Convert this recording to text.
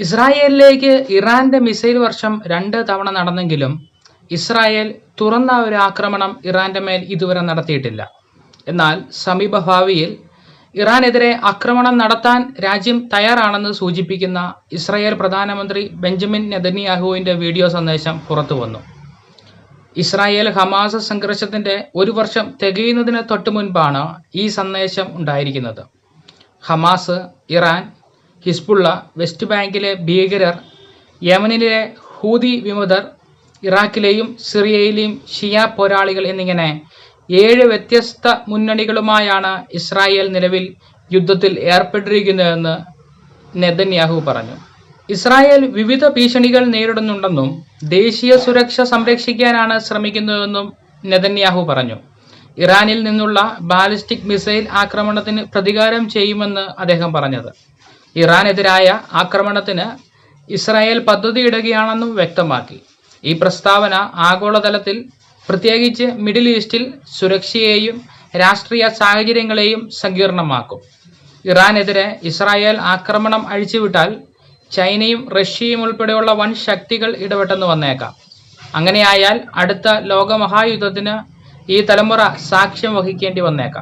ഇസ്രായേലിലേക്ക് ഇറാന്റെ മിസൈൽ വർഷം രണ്ട് തവണ നടന്നെങ്കിലും ഇസ്രായേൽ തുറന്ന ഒരു ആക്രമണം ഇറാന്റെ മേൽ ഇതുവരെ നടത്തിയിട്ടില്ല. എന്നാൽ സമീപഭാവിയിൽ ഇറാനെതിരെ ആക്രമണം നടത്താൻ രാജ്യം തയ്യാറാണെന്ന് സൂചിപ്പിക്കുന്ന ഇസ്രായേൽ പ്രധാനമന്ത്രി ബെഞ്ചമിൻ നെതന്യാഹുവിന്റെ വീഡിയോ സന്ദേശം പുറത്തു വന്നു. ഇസ്രായേൽ ഹമാസ് സംഘർഷത്തിന്റെ ഒരു വർഷം തികയുന്നതിന് തൊട്ടു മുൻപാണ് ഈ സന്ദേശം ഉണ്ടായിരിക്കുന്നത്. ഹമാസ് ഇറാൻ ഹിസ്ബുള്ള വെസ്റ്റ് ബാങ്കിലെ ഭീകരർ യമനിലെ ഹൂതി വിമതർ ഇറാഖിലെയും സിറിയയിലെയും ഷിയ പോരാളികൾ എന്നിങ്ങനെ ഏഴ് വ്യത്യസ്ത മുന്നണികളുമായാണ് ഇസ്രായേൽ നിലവിൽ യുദ്ധത്തിൽ ഏർപ്പെട്ടിരിക്കുന്നതെന്ന് നെതന്യാഹു പറഞ്ഞു. ഇസ്രായേൽ വിവിധ ഭീഷണികൾ നേരിടുന്നുണ്ടെന്നും ദേശീയ സുരക്ഷ സംരക്ഷിക്കാനാണ് ശ്രമിക്കുന്നതെന്നും നെതന്യാഹു പറഞ്ഞു. ഇറാനിൽ നിന്നുള്ള ബാലിസ്റ്റിക് മിസൈൽ ആക്രമണത്തിന് പ്രതികാരം ചെയ്യുമെന്ന് അദ്ദേഹം പറഞ്ഞത്. ഇറാനെതിരായ ആക്രമണത്തിന് ഇസ്രായേൽ പദ്ധതിയിടുകയാണെന്നും വ്യക്തമാക്കി. ഈ പ്രസ്താവന ആഗോളതലത്തിൽ പ്രത്യേകിച്ച് മിഡിൽ ഈസ്റ്റിൽ സുരക്ഷയെയും രാഷ്ട്രീയ സാഹചര്യങ്ങളെയും സങ്കീർണമാക്കും. ഇറാനെതിരെ ഇസ്രായേൽ ആക്രമണം അഴിച്ചുവിട്ടാൽ ചൈനയും റഷ്യയും ഉൾപ്പെടെയുള്ള വൻ ശക്തികൾ ഇടപെട്ടെന്ന് വന്നേക്കാം. അങ്ങനെയായാൽ അടുത്ത ലോകമഹായുദ്ധത്തിന് ഈ തലമുറ സാക്ഷ്യം വഹിക്കേണ്ടി വന്നേക്കാം.